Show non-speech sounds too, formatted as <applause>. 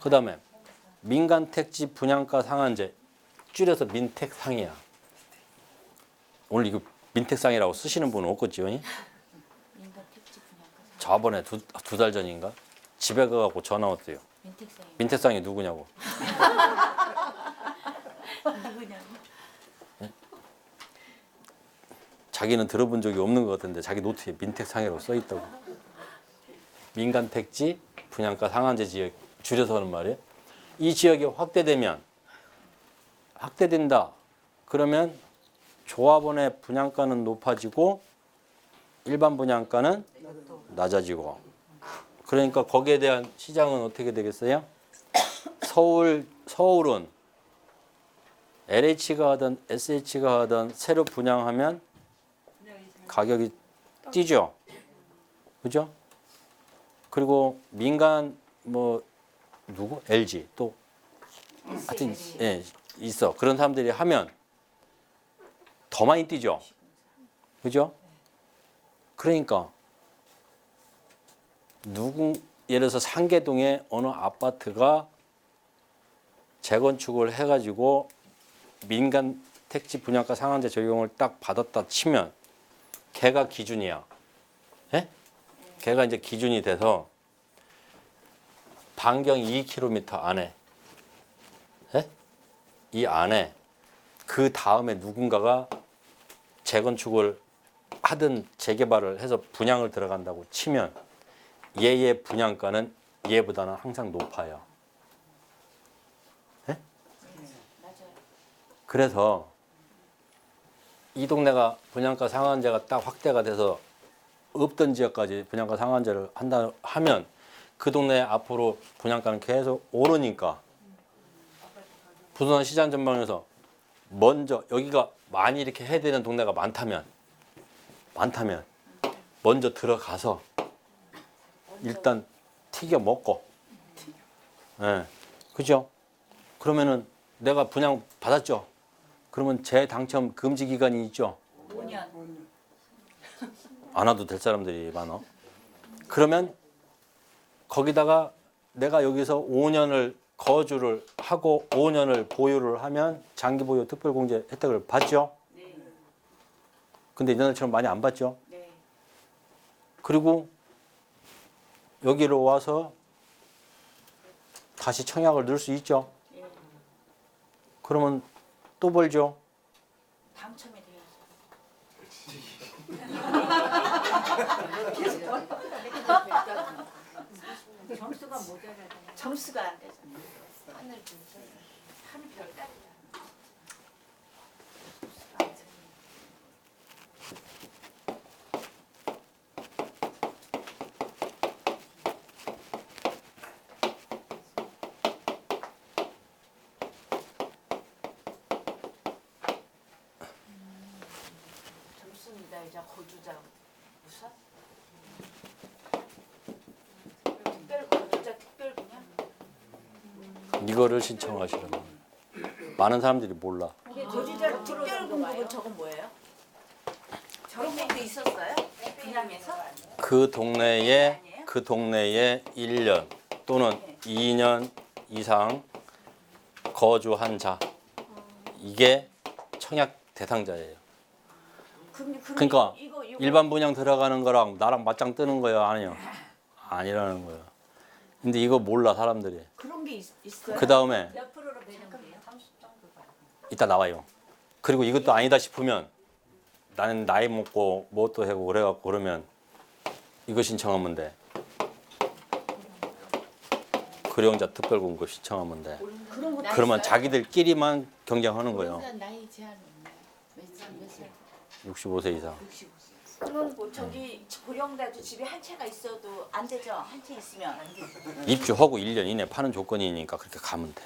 그 다음에 민간 택지 분양가 상한제 줄여서 민택상이야. 오늘 이거 민택상이라고 쓰시는 분은 없겠지요? 예? 저번에 두두달 전인가 집에 가갖고 전화 왔어요. 민택상이 민택상이 누구냐고. 누구냐고? 자기는 들어본 적이 없는 것 같은데 자기 노트에 민택상이라고 써 있다고. 민간 택지 분양가 상한제 지역 줄여서 하는 말이에요. 이 지역이 확대되면 확대된다. 그러면 조합원의 분양가는 높아지고 일반 분양가는 낮아지고 그러니까 거기에 대한 시장은 어떻게 되겠어요? 서울 서울은 LH가 하든 SH가 하든 새로 분양하면 가격이 뛰죠. 그죠? 그리고 민간 뭐 누구? LG 또 하여튼 예, 있어. 그런 사람들이 하면 더 많이 뛰죠. 그죠? 그러니까 누구 예를 들어서 상계동에 어느 아파트가 재건축을 해가지고 민간 택지 분양가 상한제 적용을 딱 받았다 치면 걔가 기준이야. 예? 걔가 이제 기준이 돼서 반경 2km 안에 예? 이 안에 그 다음에 누군가가 재건축을 하든 재개발을 해서 분양을 들어간다고 치면 얘의 분양가는 얘보다는 항상 높아요. 예? 그래서 이 동네가 분양가 상한제가 딱 확대가 돼서 없던 지역까지 분양가 상한제를 한다 하면 그 동네 앞으로 분양가는 계속 오르니까 부동산 시장 전망에서 먼저 여기가 많이 이렇게 해야 되는 동네가 많다면 많다면 먼저 들어가서 일단 튀겨 먹고 예 그죠 그러면은 내가 분양 받았죠 그러면 재당첨 금지 기간이 있죠 5년. 안 와도 될 사람들이 많어. 그러면 거기다가 내가 여기서 5년을 거주를 하고 5년을 보유를 하면 장기 보유 특별 공제 혜택을 받죠. 네. 근데 옛날처럼 많이 안 받죠. 네. 그리고 여기로 와서 다시 청약을 넣을 수 있죠. 예. 그러면 또 벌죠. 당첨이 돼야죠. <laughs> <laughs> 점수가 모자라잖아요. 점수가 안 되잖아요. 하늘 분석. 하늘 별따리야. 점수입니다. 이제 거주자 무슨? 특별 거주자 특별 분양? 이거를 신청하시려면 많은 사람들이 몰라. 거주자 특별 공급은 저건 뭐예요? 저런 것도 있었어요? 분양에서? 그 동네에 그 동네에 1년 또는 2년 이상 거주한 자 이게 청약 대상자예요. 그럼, 그럼 그러니까 이거, 이거 일반 분양 들어가는 거랑 나랑 맞짱 뜨는 거예요, 아니요? 아니라는 거예요. 근데 이거 몰라 사람들이. 그런 게 있, 있어요? 그 다음에 몇 프로로 배정돼요? 30 정도 봐요. 이따 나와요. 그리고 이것도 아니다 싶으면 나는 나이 먹고 뭐또 하고 그래갖고 그러면 이거 신청하면 돼. 고령자 특별공급 신청하면 돼. 그런 것도 그러면? 자기들끼리만 경쟁하는 거예요. 나이 제한 없나요? 몇 살, 몇 살? 65세 이상. 그럼 뭐 저기 고령자도 집에 한 채가 있어도 안 되죠? 한 채 있으면 입주하고 1년 이내 파는 조건이니까 그렇게 가면 돼.